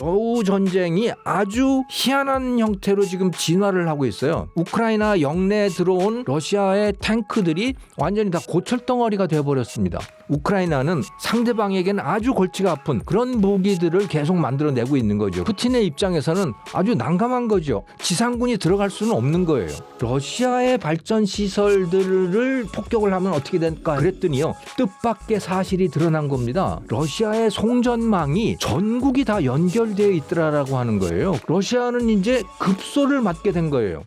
어우 전쟁이 아주 희한한 형태로 지금 진화를 하고 있어요. 우크라이나 영내에 들어온 러시아의 탱크들이 완전히 다 고철덩어리가 되어버렸습니다. 우크라이나는 상대방에게는 아주 골치가 아픈 그런 무기들을 계속 만들어내고 있는 거죠. 푸틴의 입장에서는 아주 난감한 거죠. 지상군이 들어갈 수는 없는 거예요. 러시아의 발전 시설들을 폭격을 하면 어떻게 될까 그랬더니요. 뜻밖의 사실이 드러난 겁니다. 러시아의 송전망이 전국이 다 연결 되어 있더라라고 하는 거예요. 러시아는 이제 급소를 맞게 된 거예요.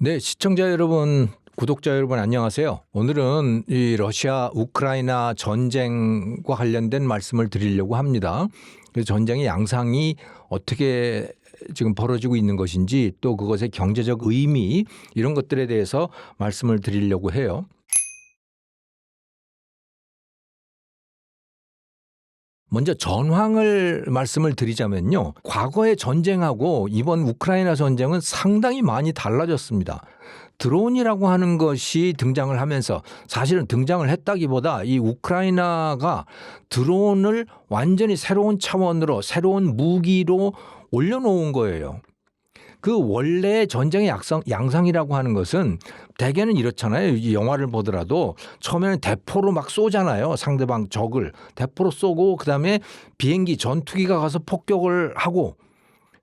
네, 시청자 여러분, 구독자 여러분 안녕하세요. 오늘은 이 러시아 우크라이나 전쟁과 관련된 말씀을 드리려고 합니다. 그 전쟁의 양상이 어떻게 지금 벌어지고 있는 것인지 또 그것의 경제적 의미 이런 것들에 대해서 말씀을 드리려고 해요. 먼저 전황을 말씀을 드리자면요. 과거의 전쟁하고 이번 우크라이나 전쟁은 상당히 많이 달라졌습니다. 드론이라고 하는 것이 등장을 하면서 사실은 등장을 했다기보다 이 우크라이나가 드론을 완전히 새로운 차원으로 새로운 무기로 올려놓은 거예요. 그 원래 전쟁의 약상, 양상이라고 하는 것은 대개는 이렇잖아요. 이 영화를 보더라도 처음에는 대포로 막 쏘잖아요. 상대방 적을 대포로 쏘고 그다음에 비행기 전투기가 가서 폭격을 하고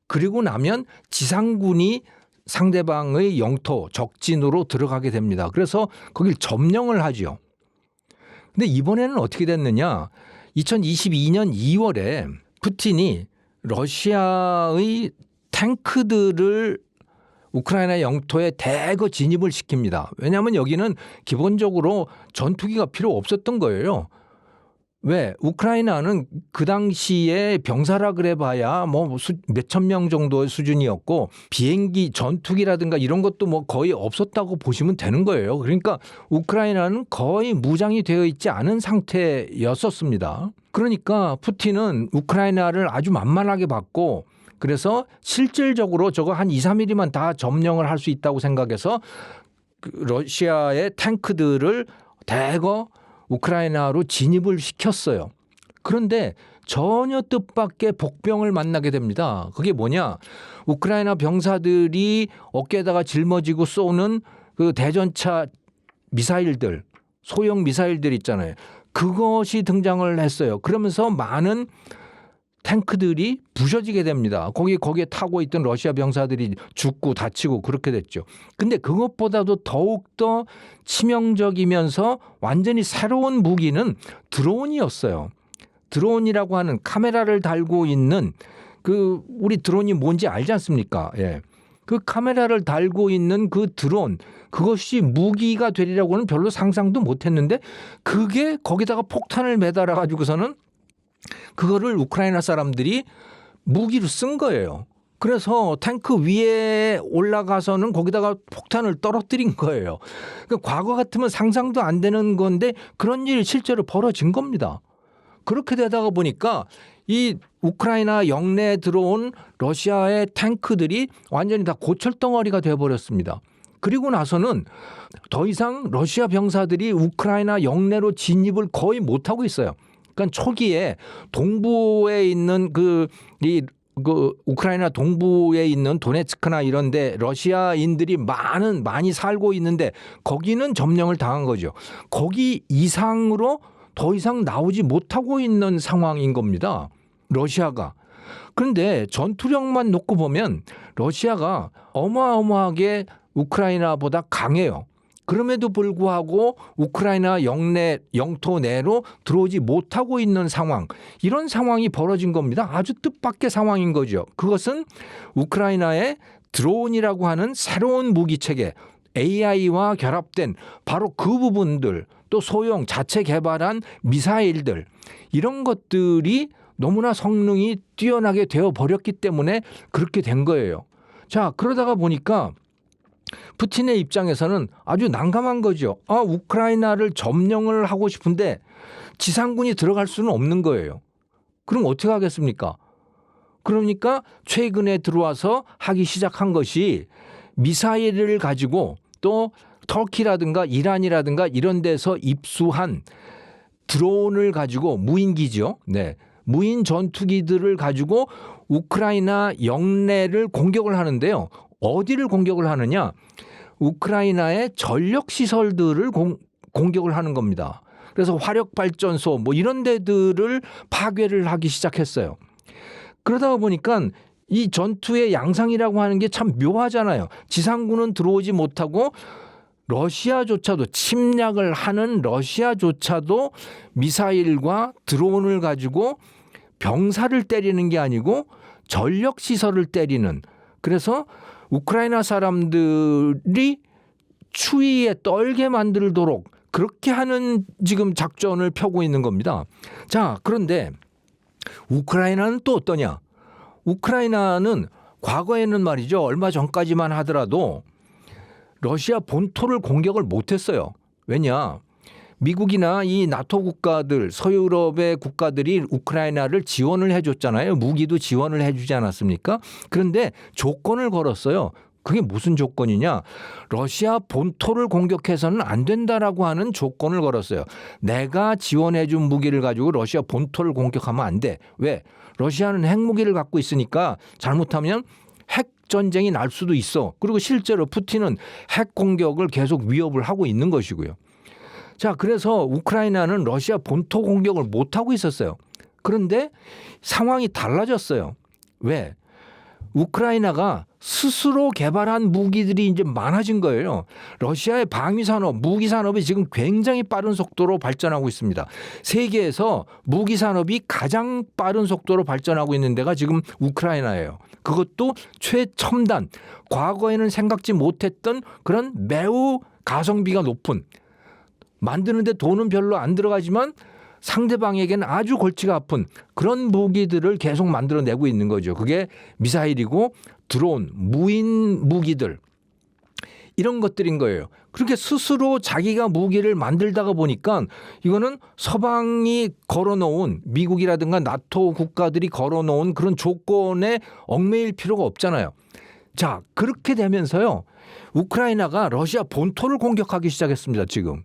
그리고 나면 지상군이 상대방의 영토 적진으로 들어가게 됩니다. 그래서 거길 점령을 하죠. 근데 이번에는 어떻게 됐느냐? 2022년 2월에 푸틴이 러시아의 탱크들을 우크라이나 영토에 대거 진입을 시킵니다. 왜냐하면 여기는 기본적으로 전투기가 필요 없었던 거예요. 왜? 우크라이나는 그 당시에 병사라 그래봐야 뭐 몇천 명 정도의 수준이었고 비행기 전투기라든가 이런 것도 뭐 거의 없었다고 보시면 되는 거예요. 그러니까 우크라이나는 거의 무장이 되어 있지 않은 상태였었습니다. 그러니까 푸틴은 우크라이나를 아주 만만하게 봤고 그래서 실질적으로 저거 한 2, 3일이면 다 점령을 할 수 있다고 생각해서 그 러시아의 탱크들을 대거 우크라이나로 진입을 시켰어요. 그런데 전혀 뜻밖의 복병을 만나게 됩니다. 그게 뭐냐? 우크라이나 병사들이 어깨에다가 짊어지고 쏘는 그 대전차 미사일들, 소형 미사일들 있잖아요. 그것이 등장을 했어요. 그러면서 많은 탱크들이 부셔지게 됩니다. 거기 거기에 타고 있던 러시아 병사들이 죽고 다치고 그렇게 됐죠. 근데 그것보다도 더욱 더 치명적이면서 완전히 새로운 무기는 드론이었어요. 드론이라고 하는 카메라를 달고 있는 그 우리 드론이 뭔지 알지 않습니까? 예. 그 카메라를 달고 있는 그 드론 그것이 무기가 되리라고는 별로 상상도 못 했는데 그게 거기다가 폭탄을 매달아 가지고서는 그거를 우크라이나 사람들이 무기로 쓴 거예요. 그래서 탱크 위에 올라가서는 거기다가 폭탄을 떨어뜨린 거예요. 그러니까 과거 같으면 상상도 안 되는 건데 그런 일이 실제로 벌어진 겁니다. 그렇게 되다가 보니까 이 우크라이나 영내에 들어온 러시아의 탱크들이 완전히 다 고철덩어리가 되어버렸습니다. 그리고 나서는 더 이상 러시아 병사들이 우크라이나 영내로 진입을 거의 못하고 있어요. 그러니까 초기에 동부에 있는 그이 그 우크라이나 동부에 있는 도네츠크나 이런데 러시아인들이 많은 많이 살고 있는데 거기는 점령을 당한 거죠. 거기 이상으로 더 이상 나오지 못하고 있는 상황인 겁니다. 러시아가. 그런데 전투력만 놓고 보면 러시아가 어마어마하게 우크라이나보다 강해요. 그럼에도 불구하고 우크라이나 영내 영토 내로 들어오지 못하고 있는 상황 이런 상황이 벌어진 겁니다. 아주 뜻밖의 상황인 거죠. 그것은 우크라이나의 드론이라고 하는 새로운 무기 체계 AI와 결합된 바로 그 부분들 또 소형 자체 개발한 미사일들 이런 것들이 너무나 성능이 뛰어나게 되어 버렸기 때문에 그렇게 된 거예요. 자, 그러다가 보니까 푸틴의 입장에서는 아주 난감한 거죠. 아, 우크라이나를 점령을 하고 싶은데 지상군이 들어갈 수는 없는 거예요. 그럼 어떻게 하겠습니까? 그러니까 최근에 들어와서 하기 시작한 것이 미사일을 가지고 또 터키라든가 이란이라든가 이런 데서 입수한 드론을 가지고 무인기죠. 네. 무인 전투기들을 가지고 우크라이나 영내를 공격을 하는데요. 어디를 공격을 하느냐? 우크라이나의 전력 시설들을 공, 공격을 하는 겁니다. 그래서 화력 발전소 뭐 이런 데들을 파괴를 하기 시작했어요. 그러다 보니까 이 전투의 양상이라고 하는 게 참 묘하잖아요. 지상군은 들어오지 못하고 러시아조차도 침략을 하는 러시아조차도 미사일과 드론을 가지고 병사를 때리는 게 아니고 전력 시설을 때리는 그래서 우크라이나 사람들이 추위에 떨게 만들도록 그렇게 하는 지금 작전을 펴고 있는 겁니다. 자, 그런데 우크라이나는 또 어떠냐? 우크라이나는 과거에는 말이죠. 얼마 전까지만 하더라도 러시아 본토를 공격을 못했어요. 왜냐? 미국이나 이 나토 국가들, 서유럽의 국가들이 우크라이나를 지원을 해줬잖아요. 무기도 지원을 해주지 않았습니까? 그런데 조건을 걸었어요. 그게 무슨 조건이냐? 러시아 본토를 공격해서는 안 된다라고 하는 조건을 걸었어요. 내가 지원해준 무기를 가지고 러시아 본토를 공격하면 안 돼. 왜? 러시아는 핵무기를 갖고 있으니까 잘못하면 핵 전쟁이 날 수도 있어. 그리고 실제로 푸틴은 핵 공격을 계속 위협을 하고 있는 것이고요. 자, 그래서 우크라이나는 러시아 본토 공격을 못 하고 있었어요. 그런데 상황이 달라졌어요. 왜? 우크라이나가 스스로 개발한 무기들이 이제 많아진 거예요. 러시아의 방위 산업, 무기 산업이 지금 굉장히 빠른 속도로 발전하고 있습니다. 세계에서 무기 산업이 가장 빠른 속도로 발전하고 있는 데가 지금 우크라이나예요. 그것도 최첨단, 과거에는 생각지 못했던 그런 매우 가성비가 높은 만드는데 돈은 별로 안 들어가지만 상대방에게는 아주 골치가 아픈 그런 무기들을 계속 만들어내고 있는 거죠. 그게 미사일이고 드론, 무인 무기들 이런 것들인 거예요. 그렇게 스스로 자기가 무기를 만들다가 보니까 이거는 서방이 걸어놓은 미국이라든가 나토 국가들이 걸어놓은 그런 조건에 얽매일 필요가 없잖아요. 자, 그렇게 되면서요. 우크라이나가 러시아 본토를 공격하기 시작했습니다, 지금.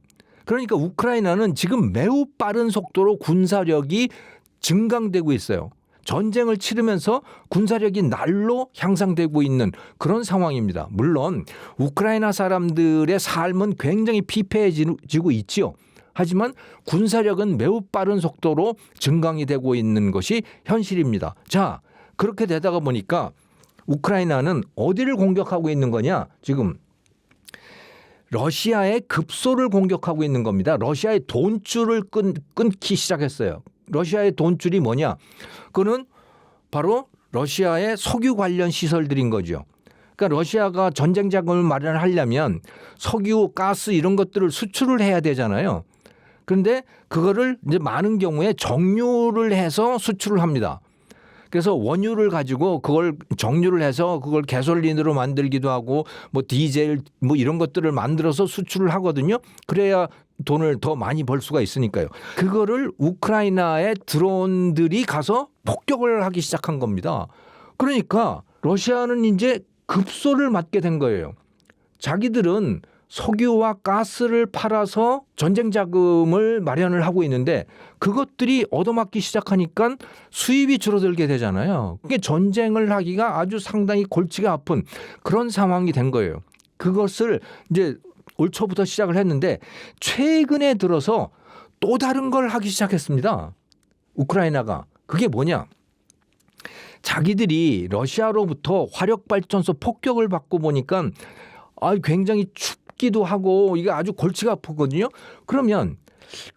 그러니까 우크라이나는 지금 매우 빠른 속도로 군사력이 증강되고 있어요. 전쟁을 치르면서 군사력이 날로 향상되고 있는 그런 상황입니다. 물론 우크라이나 사람들의 삶은 굉장히 피폐해지고 있지요. 하지만 군사력은 매우 빠른 속도로 증강이 되고 있는 것이 현실입니다. 자, 그렇게 되다가 보니까 우크라이나는 어디를 공격하고 있는 거냐? 지금 러시아의 급소를 공격하고 있는 겁니다. 러시아의 돈줄을 끊, 끊기 시작했어요. 러시아의 돈줄이 뭐냐? 그거는 바로 러시아의 석유 관련 시설들인 거죠. 그러니까 러시아가 전쟁 자금을 마련하려면 석유, 가스 이런 것들을 수출을 해야 되잖아요. 그런데 그거를 이제 많은 경우에 정유를 해서 수출을 합니다. 그래서 원유를 가지고 그걸 정유를 해서 그걸 가솔린으로 만들기도 하고 뭐 디젤 뭐 이런 것들을 만들어서 수출을 하거든요. 그래야 돈을 더 많이 벌 수가 있으니까요. 그거를 우크라이나의 드론들이 가서 폭격을 하기 시작한 겁니다. 그러니까 러시아는 이제 급소를 맞게 된 거예요. 자기들은 석유와 가스를 팔아서 전쟁 자금을 마련을 하고 있는데 그것들이 얻어맞기 시작하니까 수입이 줄어들게 되잖아요. 그게 전쟁을 하기가 아주 상당히 골치가 아픈 그런 상황이 된 거예요. 그것을 이제 올 초부터 시작을 했는데 최근에 들어서 또 다른 걸 하기 시작했습니다. 우크라이나가 그게 뭐냐? 자기들이 러시아로부터 화력 발전소 폭격을 받고 보니까 아 굉장히 춥기도 하고 이게 아주 골치가 아프거든요. 그러면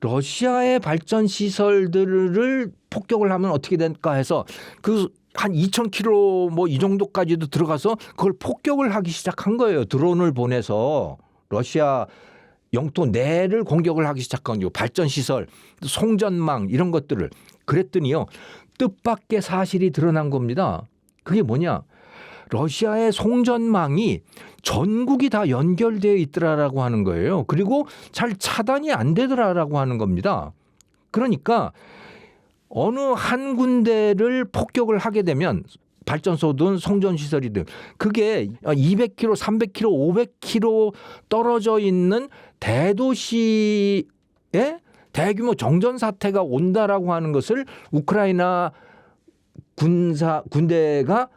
러시아의 발전 시설들을 폭격을 하면 어떻게 될까 해서 그 한 2,000km 뭐 이 정도까지도 들어가서 그걸 폭격을 하기 시작한 거예요. 드론을 보내서 러시아 영토 내를 공격을 하기 시작한 거죠. 발전 시설, 송전망 이런 것들을 그랬더니요. 뜻밖의 사실이 드러난 겁니다. 그게 뭐냐? 러시아의 송전망이 전국이 다 연결되어 있더라라고 하는 거예요. 그리고 잘 차단이 안 되더라라고 하는 겁니다. 그러니까 어느 한 군데를 폭격을 하게 되면 발전소든 송전 시설이든 그게 200km, 300km, 500km 떨어져 있는 대도시에 대규모 정전 사태가 온다라고 하는 것을 우크라이나 군사 군대가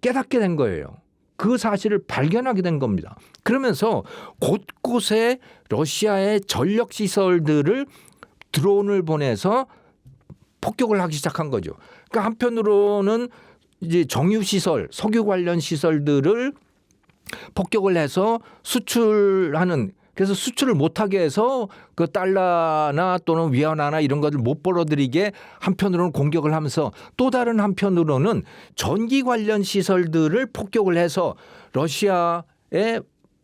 깨닫게 된 거예요. 그 사실을 발견하게 된 겁니다. 그러면서 곳곳에 러시아의 전력 시설들을 드론을 보내서 폭격을 하기 시작한 거죠. 그러니까 한편으로는 이제 정유 시설, 석유 관련 시설들을 폭격을 해서 수출하는 그래서 수출을 못하게 해서 그 달러나 또는 위안화나 이런 것들 못 벌어들이게 한편으로는 공격을 하면서 또 다른 한편으로는 전기 관련 시설들을 폭격을 해서 러시아의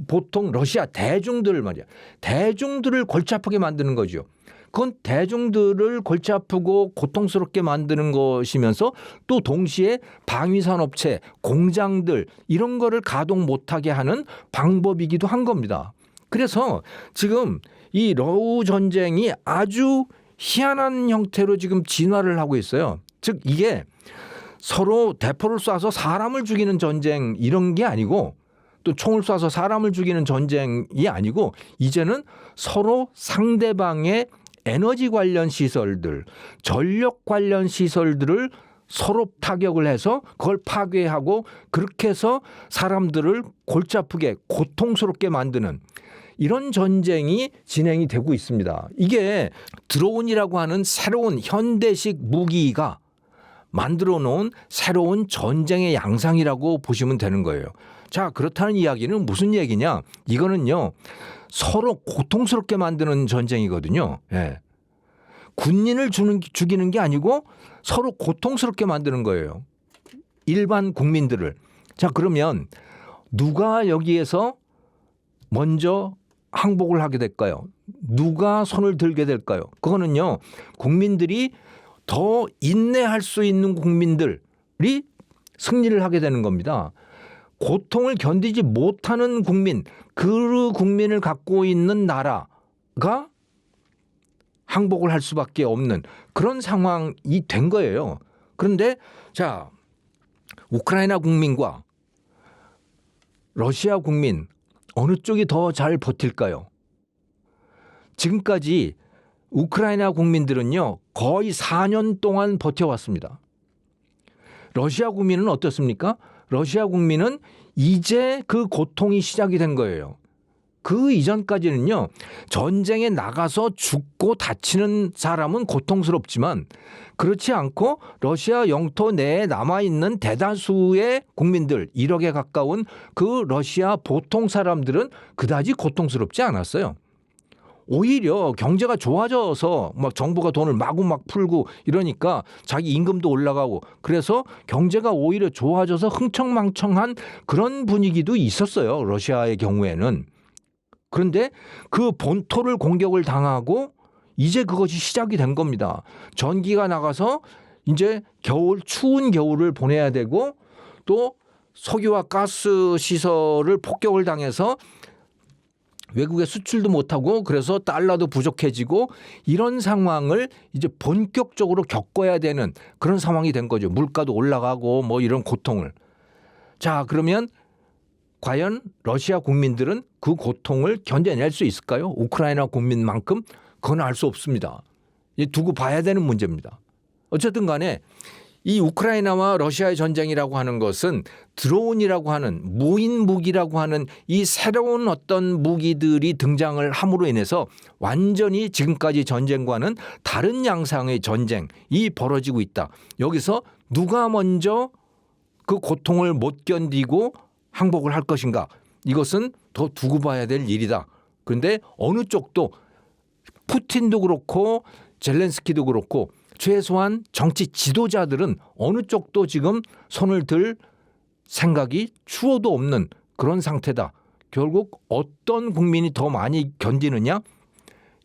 보통 러시아 대중들 말이야 대중들을 골치 아프게 만드는 거죠. 그건 대중들을 골치 아프고 고통스럽게 만드는 것이면서 또 동시에 방위산업체, 공장들 이런 거를 가동 못하게 하는 방법이기도 한 겁니다. 그래서 지금 이 러우 전쟁이 아주 희한한 형태로 지금 진화를 하고 있어요. 즉 이게 서로 대포를 쏴서 사람을 죽이는 전쟁 이런 게 아니고 또 총을 쏴서 사람을 죽이는 전쟁이 아니고 이제는 서로 상대방의 에너지 관련 시설들, 전력 관련 시설들을 서로 타격을 해서 그걸 파괴하고 그렇게 해서 사람들을 골치 아프게 고통스럽게 만드는 이런 전쟁이 진행이 되고 있습니다. 이게 드론이라고 하는 새로운 현대식 무기가 만들어 놓은 새로운 전쟁의 양상이라고 보시면 되는 거예요. 자, 그렇다는 이야기는 무슨 얘기냐? 이거는요, 서로 고통스럽게 만드는 전쟁이거든요. 예. 군인을 주는, 죽이는 게 아니고 서로 고통스럽게 만드는 거예요. 일반 국민들을. 자, 그러면 누가 여기에서 먼저 항복을 하게 될까요? 누가 손을 들게 될까요? 그거는요, 국민들이 더 인내할 수 있는 국민들이 승리를 하게 되는 겁니다. 고통을 견디지 못하는 국민, 그 국민을 갖고 있는 나라가 항복을 할 수밖에 없는 그런 상황이 된 거예요. 그런데 자, 우크라이나 국민과 러시아 국민 어느 쪽이 더 잘 버틸까요? 지금까지 우크라이나 국민들은요, 거의 4년 동안 버텨왔습니다. 러시아 국민은 어떻습니까? 러시아 국민은 이제 그 고통이 시작이 된 거예요. 그 이전까지는요, 전쟁에 나가서 죽고 다치는 사람은 고통스럽지만 그렇지 않고 러시아 영토 내에 남아있는 대다수의 국민들, 1억에 가까운 그 러시아 보통 사람들은 그다지 고통스럽지 않았어요. 오히려 경제가 좋아져서 막 정부가 돈을 마구 막 풀고 이러니까 자기 임금도 올라가고 그래서 경제가 오히려 좋아져서 흥청망청한 그런 분위기도 있었어요. 러시아의 경우에는. 그런데 그 본토를 공격을 당하고 이제 그것이 시작이 된 겁니다. 전기가 나가서 이제 겨울 추운 겨울을 보내야 되고 또 석유와 가스 시설을 폭격을 당해서 외국에 수출도 못하고 그래서 달러도 부족해지고 이런 상황을 이제 본격적으로 겪어야 되는 그런 상황이 된 거죠. 물가도 올라가고 뭐 이런 고통을. 자, 그러면 과연 러시아 국민들은 그 고통을 견뎌낼 수 있을까요? 우크라이나 국민만큼 그건 알 수 없습니다. 이 두고 봐야 되는 문제입니다. 어쨌든 간에 이 우크라이나와 러시아의 전쟁이라고 하는 것은 드론이라고 하는 무인 무기라고 하는 이 새로운 어떤 무기들이 등장을 함으로 인해서 완전히 지금까지 전쟁과는 다른 양상의 전쟁이 벌어지고 있다. 여기서 누가 먼저 그 고통을 못 견디고 항복을 할 것인가? 이것은 더 두고 봐야 될 일이다. 그런데 어느 쪽도 푸틴도 그렇고 젤렌스키도 그렇고 최소한 정치 지도자들은 어느 쪽도 지금 손을 들 생각이 추워도 없는 그런 상태다. 결국 어떤 국민이 더 많이 견디느냐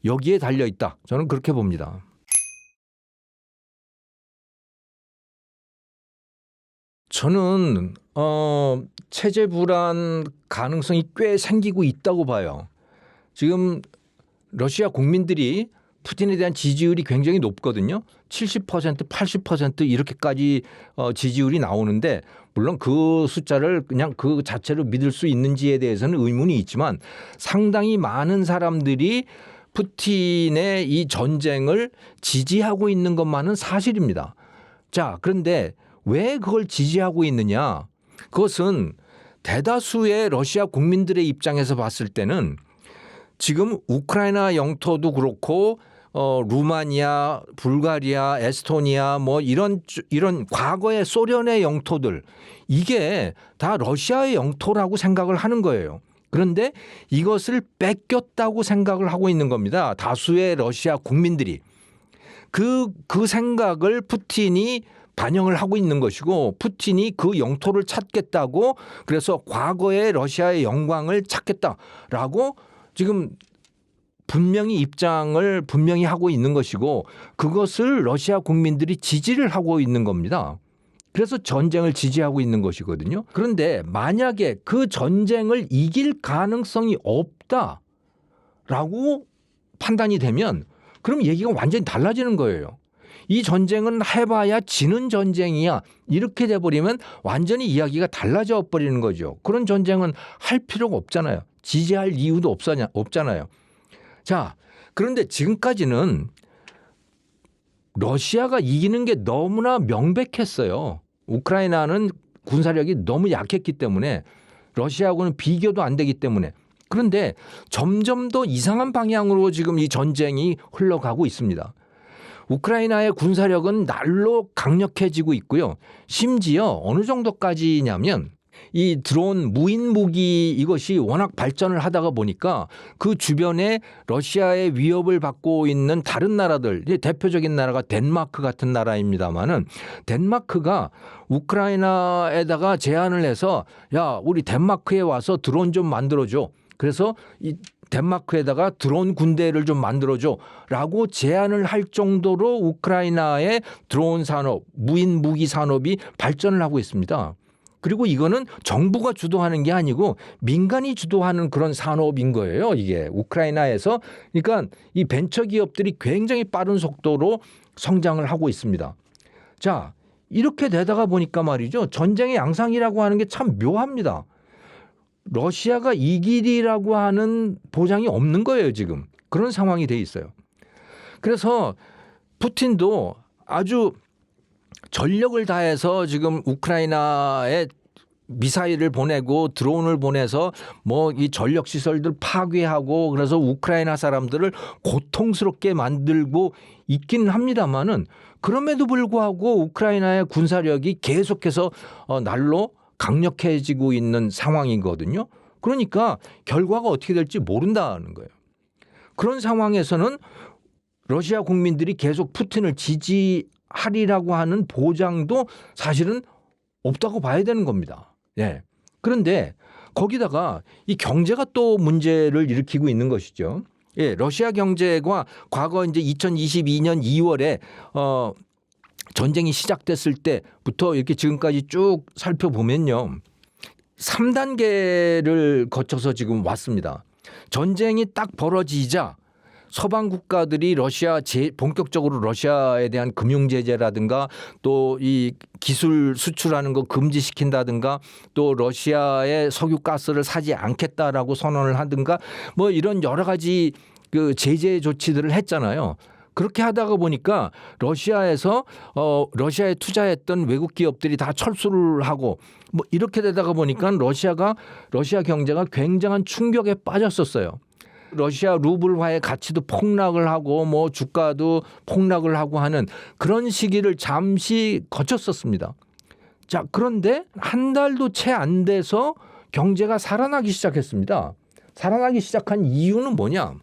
여기에 달려 있다. 저는 그렇게 봅니다. 저는 어 체제 불안 가능성이 꽤 생기고 있다고 봐요. 지금 러시아 국민들이 푸틴에 대한 지지율이 굉장히 높거든요. 70% 80% 이렇게까지 어, 지지율이 나오는데 물론 그 숫자를 그냥 그 자체로 믿을 수 있는지에 대해서는 의문이 있지만 상당히 많은 사람들이 푸틴의 이 전쟁을 지지하고 있는 것만은 사실입니다. 자, 그런데 왜 그걸 지지하고 있느냐? 그것은 대다수의 러시아 국민들의 입장에서 봤을 때는 지금 우크라이나 영토도 그렇고 어 루마니아, 불가리아, 에스토니아 뭐 이런 주- 이런 과거의 소련의 영토들 이게 다 러시아의 영토라고 생각을 하는 거예요. 그런데 이것을 뺏겼다고 생각을 하고 있는 겁니다. 다수의 러시아 국민들이 그, 그 생각을 푸틴이 반영을 하고 있는 것이고 푸틴이 그 영토를 찾겠다고 그래서 과거의 러시아의 영광을 찾겠다라고 지금 분명히 입장을 분명히 하고 있는 것이고 그것을 러시아 국민들이 지지를 하고 있는 겁니다. 그래서 전쟁을 지지하고 있는 것이거든요. 그런데 만약에 그 전쟁을 이길 가능성이 없다라고 판단이 되면 그럼 얘기가 완전히 달라지는 거예요. 이 전쟁은 해봐야 지는 전쟁이야. 이렇게 돼버리면 완전히 이야기가 달라져 버리는 거죠. 그런 전쟁은 할 필요가 없잖아요. 지지할 이유도 없잖아, 없잖아요. 자, 그런데 지금까지는 러시아가 이기는 게 너무나 명백했어요. 우크라이나는 군사력이 너무 약했기 때문에 러시아하고는 비교도 안 되기 때문에 그런데 점점 더 이상한 방향으로 지금 이 전쟁이 흘러가고 있습니다. 우크라이나의 군사력은 날로 강력해지고 있고요. 심지어 어느 정도까지냐면 이 드론 무인 무기 이것이 워낙 발전을 하다가 보니까 그 주변에 러시아의 위협을 받고 있는 다른 나라들 대표적인 나라가 덴마크 같은 나라입니다만은 덴마크가 우크라이나에다가 제안을 해서 야 우리 덴마크에 와서 드론 좀 만들어줘. 그래서 이 덴마크에다가 드론 군대를 좀 만들어줘 라고 제안을 할 정도로 우크라이나의 드론 산업, 무인 무기 산업이 발전을 하고 있습니다. 그리고 이거는 정부가 주도하는 게 아니고 민간이 주도하는 그런 산업인 거예요. 이게 우크라이나에서 그러니까 이 벤처 기업들이 굉장히 빠른 속도로 성장을 하고 있습니다. 자, 이렇게 되다가 보니까 말이죠. 전쟁의 양상이라고 하는 게 참 묘합니다. 러시아가 이길이라고 하는 보장이 없는 거예요, 지금. 그런 상황이 돼 있어요. 그래서 푸틴도 아주 전력을 다해서 지금 우크라이나에 미사일을 보내고 드론을 보내서 뭐 이 전력 시설들 파괴하고 그래서 우크라이나 사람들을 고통스럽게 만들고 있기는 합니다만은 그럼에도 불구하고 우크라이나의 군사력이 계속해서 어 날로 강력해지고 있는 상황이거든요. 그러니까 결과가 어떻게 될지 모른다는 거예요. 그런 상황에서는 러시아 국민들이 계속 푸틴을 지지하리라고 하는 보장도 사실은 없다고 봐야 되는 겁니다. 예. 그런데 거기다가 이 경제가 또 문제를 일으키고 있는 것이죠. 예, 러시아 경제가 과거 이제 2022년 2월에 어 전쟁이 시작됐을 때부터 이렇게 지금까지 쭉 살펴보면요. 3단계를 거쳐서 지금 왔습니다. 전쟁이 딱 벌어지자 서방 국가들이 러시아 제 본격적으로 러시아에 대한 금융 제재라든가 또 이 기술 수출하는 거 금지시킨다든가 또 러시아의 석유 가스를 사지 않겠다라고 선언을 하든가 뭐 이런 여러 가지 그 제재 조치들을 했잖아요. 그렇게 하다가 보니까 러시아에서 어 러시아에 투자했던 외국 기업들이 다 철수를 하고 뭐 이렇게 되다가 보니까 러시아가 러시아 경제가 굉장한 충격에 빠졌었어요. 러시아 루블화의 가치도 폭락을 하고 뭐 주가도 폭락을 하고 하는 그런 시기를 잠시 거쳤었습니다. 자, 그런데 한 달도 채 안 돼서 경제가 살아나기 시작했습니다. 살아나기 시작한 이유는 뭐냐?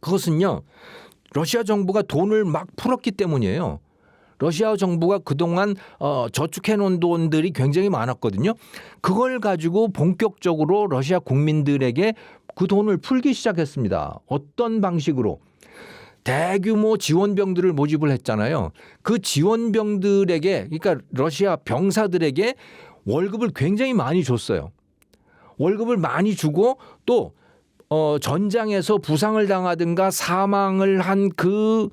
그것은요. 러시아 정부가 돈을 막 풀었기 때문이에요. 러시아 정부가 그동안 어, 저축해 놓은 돈들이 굉장히 많았거든요. 그걸 가지고 본격적으로 러시아 국민들에게 그 돈을 풀기 시작했습니다. 어떤 방식으로? 대규모 지원병들을 모집을 했잖아요. 그 지원병들에게 그러니까 러시아 병사들에게 월급을 굉장히 많이 줬어요. 월급을 많이 주고 또 어, 전장에서 부상을 당하든가 사망을 한 그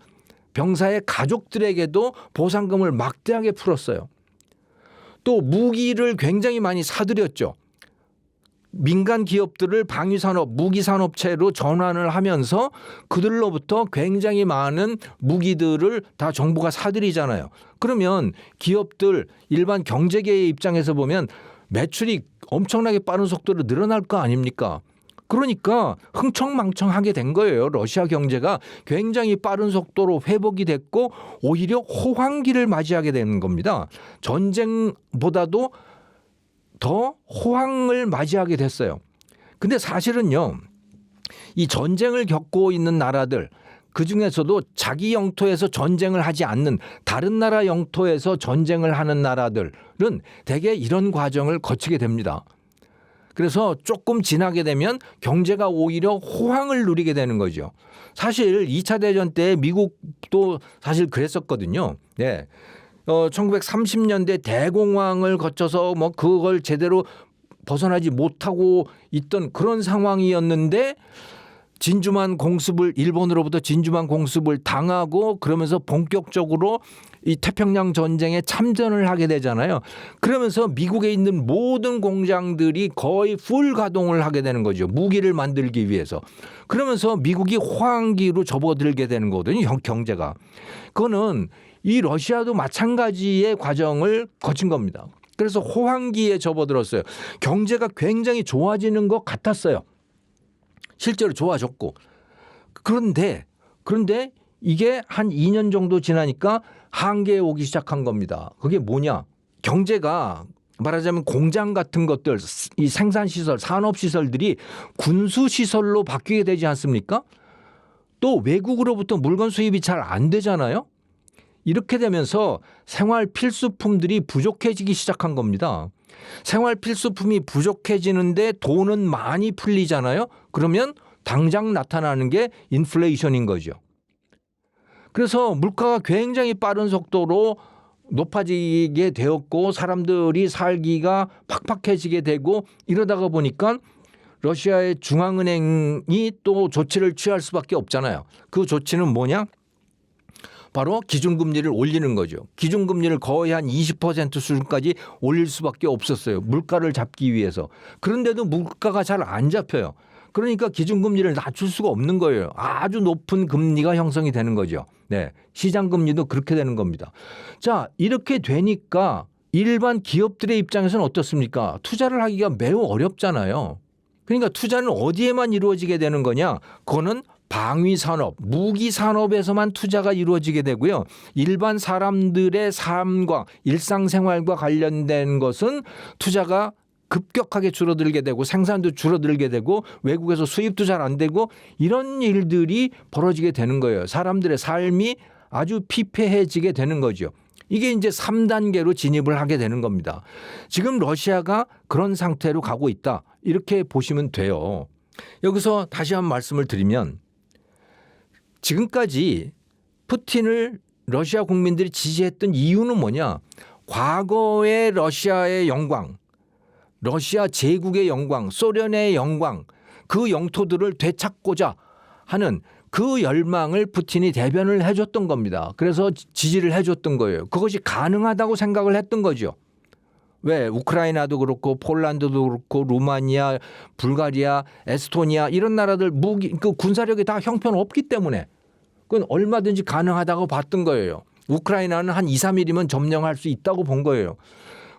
병사의 가족들에게도 보상금을 막대하게 풀었어요. 또 무기를 굉장히 많이 사들였죠. 민간 기업들을 방위 산업, 무기 산업체로 전환을 하면서 그들로부터 굉장히 많은 무기들을 다 정부가 사들이잖아요. 그러면 기업들 일반 경제계의 입장에서 보면 매출이 엄청나게 빠른 속도로 늘어날 거 아닙니까? 그러니까 흥청망청하게 된 거예요. 러시아 경제가 굉장히 빠른 속도로 회복이 됐고 오히려 호황기를 맞이하게 되는 겁니다. 전쟁보다도 더 호황을 맞이하게 됐어요. 근데 사실은요, 이 전쟁을 겪고 있는 나라들, 그 중에서도 자기 영토에서 전쟁을 하지 않는 다른 나라 영토에서 전쟁을 하는 나라들은 대개 이런 과정을 거치게 됩니다. 그래서 조금 지나게 되면 경제가 오히려 호황을 누리게 되는 거죠. 사실 2차 대전 때 미국도 사실 그랬었거든요. 네. 어, 1930년대 대공황을 거쳐서 뭐 그걸 제대로 벗어나지 못하고 있던 그런 상황이었는데 진주만 공습을 일본으로부터 진주만 공습을 당하고 그러면서 본격적으로 이 태평양 전쟁에 참전을 하게 되잖아요. 그러면서 미국에 있는 모든 공장들이 거의 풀 가동을 하게 되는 거죠. 무기를 만들기 위해서. 그러면서 미국이 호황기로 접어들게 되는 거거든요. 경- 경제가. 그거는 이 러시아도 마찬가지의 과정을 거친 겁니다. 그래서 호황기에 접어들었어요. 경제가 굉장히 좋아지는 것 같았어요. 실제로 좋아졌고 그런데 그런데 이게 한 2년 정도 지나니까 한계에 오기 시작한 겁니다. 그게 뭐냐? 경제가 말하자면 공장 같은 것들 이 생산 시설, 산업 시설들이 군수 시설로 바뀌게 되지 않습니까? 또 외국으로부터 물건 수입이 잘 안 되잖아요. 이렇게 되면서 생활 필수품들이 부족해지기 시작한 겁니다. 생활 필수품이 부족해지는데 돈은 많이 풀리잖아요. 그러면 당장 나타나는 게 인플레이션인 거죠. 그래서 물가가 굉장히 빠른 속도로 높아지게 되었고 사람들이 살기가 팍팍해지게 되고 이러다가 보니까 러시아의 중앙은행이 또 조치를 취할 수밖에 없잖아요. 그 조치는 뭐냐? 바로 기준금리를 올리는 거죠. 기준금리를 거의 한 20% 수준까지 올릴 수밖에 없었어요. 물가를 잡기 위해서. 그런데도 물가가 잘 안 잡혀요. 그러니까 기준금리를 낮출 수가 없는 거예요. 아주 높은 금리가 형성이 되는 거죠. 네. 시장금리도 그렇게 되는 겁니다. 자, 이렇게 되니까 일반 기업들의 입장에서는 어떻습니까? 투자를 하기가 매우 어렵잖아요. 그러니까 투자는 어디에만 이루어지게 되는 거냐? 그거는 방위 산업, 무기 산업에서만 투자가 이루어지게 되고요. 일반 사람들의 삶과 일상생활과 관련된 것은 투자가 급격하게 줄어들게 되고 생산도 줄어들게 되고 외국에서 수입도 잘 안 되고 이런 일들이 벌어지게 되는 거예요. 사람들의 삶이 아주 피폐해지게 되는 거죠. 이게 이제 3단계로 진입을 하게 되는 겁니다. 지금 러시아가 그런 상태로 가고 있다. 이렇게 보시면 돼요. 여기서 다시 한번 말씀을 드리면 지금까지 푸틴을 러시아 국민들이 지지했던 이유는 뭐냐? 과거의 러시아의 영광, 러시아 제국의 영광, 소련의 영광, 그 영토들을 되찾고자 하는 그 열망을 푸틴이 대변을 해줬던 겁니다. 그래서 지지를 해줬던 거예요. 그것이 가능하다고 생각을 했던 거죠. 왜 우크라이나도 그렇고 폴란드도 그렇고 루마니아, 불가리아, 에스토니아 이런 나라들 무기 그 군사력이 다 형편없기 때문에 그건 얼마든지 가능하다고 봤던 거예요. 우크라이나는 한 2, 3일이면 점령할 수 있다고 본 거예요.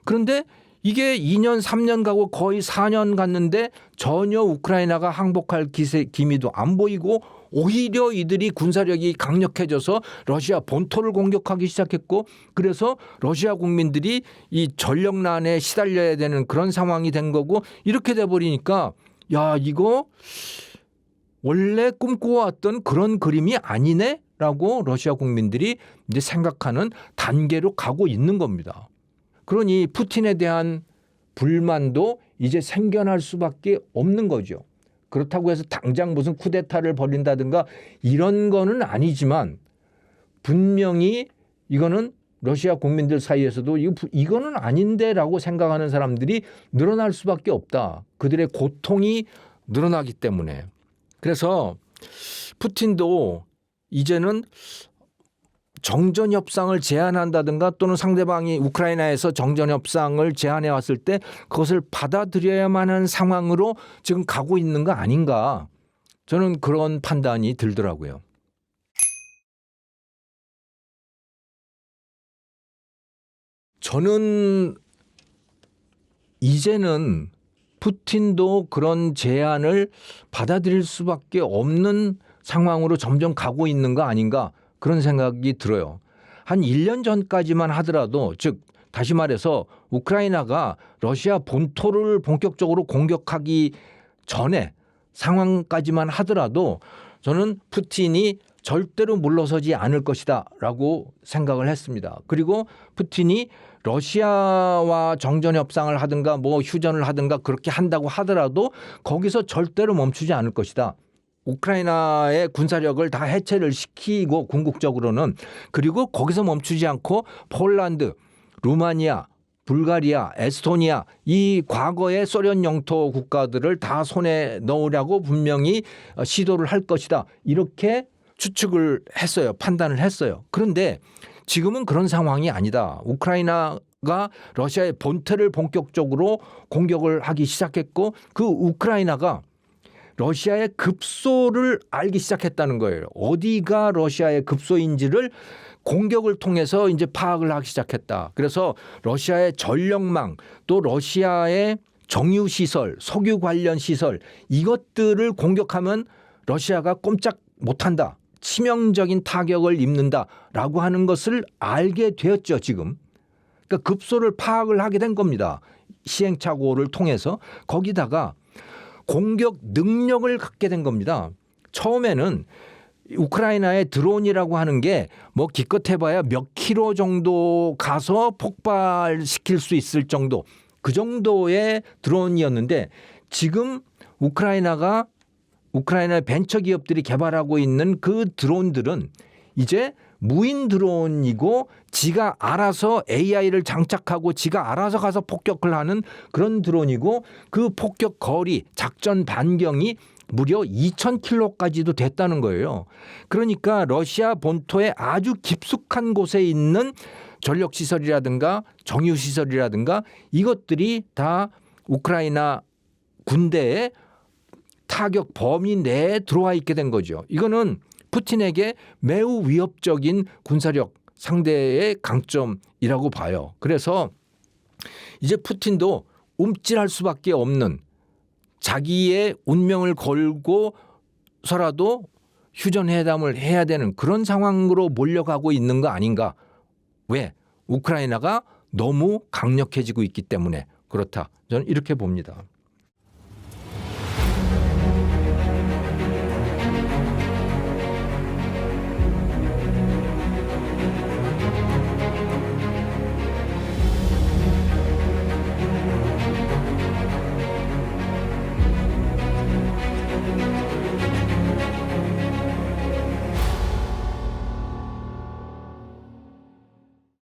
그런데 이게 2년, 3년 가고 거의 4년 갔는데 전혀 우크라이나가 항복할 기세, 기미도 안 보이고 오히려 이들이 군사력이 강력해져서 러시아 본토를 공격하기 시작했고 그래서 러시아 국민들이 이 전력난에 시달려야 되는 그런 상황이 된 거고 이렇게 돼 버리니까 야, 이거 원래 꿈꿔왔던 그런 그림이 아니네라고 러시아 국민들이 이제 생각하는 단계로 가고 있는 겁니다. 그러니 푸틴에 대한 불만도 이제 생겨날 수밖에 없는 거죠. 그렇다고 해서 당장 무슨 쿠데타를 벌인다든가 이런 거는 아니지만 분명히 이거는 러시아 국민들 사이에서도 이거 부- 이거는 아닌데라고 생각하는 사람들이 늘어날 수밖에 없다. 그들의 고통이 늘어나기 때문에. 그래서 푸틴도 이제는 정전 협상을 제안한다든가 또는 상대방이 우크라이나에서 정전 협상을 제안해 왔을 때 그것을 받아들여야만 하는 상황으로 지금 가고 있는 거 아닌가 저는 그런 판단이 들더라고요. 저는 이제는 푸틴도 그런 제안을 받아들일 수밖에 없는 상황으로 점점 가고 있는 거 아닌가 그런 생각이 들어요. 한 1년 전까지만 하더라도 즉 다시 말해서 우크라이나가 러시아 본토를 본격적으로 공격하기 전에 상황까지만 하더라도 저는 푸틴이 절대로 물러서지 않을 것이다라고 생각을 했습니다. 그리고 푸틴이 러시아와 정전 협상을 하든가 뭐 휴전을 하든가 그렇게 한다고 하더라도 거기서 절대로 멈추지 않을 것이다. 우크라이나의 군사력을 다 해체를 시키고 궁극적으로는 그리고 거기서 멈추지 않고 폴란드, 루마니아, 불가리아, 에스토니아 이 과거의 소련 영토 국가들을 다 손에 넣으려고 분명히 어, 시도를 할 것이다. 이렇게 추측을 했어요. 판단을 했어요. 그런데 지금은 그런 상황이 아니다. 우크라이나 가 러시아의 본태를 본격적으로 공격을 하기 시작했고 그 우크라이나가 러시아의 급소를 알기 시작했다는 거예요. 어디가 러시아의 급소인지를 공격을 통해서 이제 파악을 하기 시작했다. 그래서 러시아의 전력망 또 러시아의 정유 시설, 석유 관련 시설 이것들을 공격하면 러시아가 꼼짝 못한다. 치명적인 타격을 입는다라고 하는 것을 알게 되었죠, 지금. 그러니까 급소를 파악을 하게 된 겁니다. 시행착오를 통해서 거기다가 공격 능력을 갖게 된 겁니다. 처음에는 우크라이나의 드론이라고 하는 게 뭐 기껏 해봐야 몇 킬로 정도 가서 폭발시킬 수 있을 정도 그 정도의 드론이었는데 지금 우크라이나가 우크라이나의 벤처 기업들이 개발하고 있는 그 드론들은 이제 무인 드론이고 지가 알아서 AI를 장착하고 지가 알아서 가서 폭격을 하는 그런 드론이고 그 폭격 거리 작전 반경이 무려 2,000킬로까지도 됐다는 거예요. 그러니까 러시아 본토의 아주 깊숙한 곳에 있는 전력 시설이라든가 정유 시설이라든가 이것들이 다 우크라이나 군대의 타격 범위 내에 들어와 있게 된 거죠. 이거는 푸틴에게 매우 위협적인 군사력 상대의 강점이라고 봐요. 그래서 이제 푸틴도 움찔할 수밖에 없는 자기의 운명을 걸고서라도 휴전회담을 해야 되는 그런 상황으로 몰려가고 있는 거 아닌가? 왜? 우크라이나가 너무 강력해지고 있기 때문에 그렇다. 저는 이렇게 봅니다.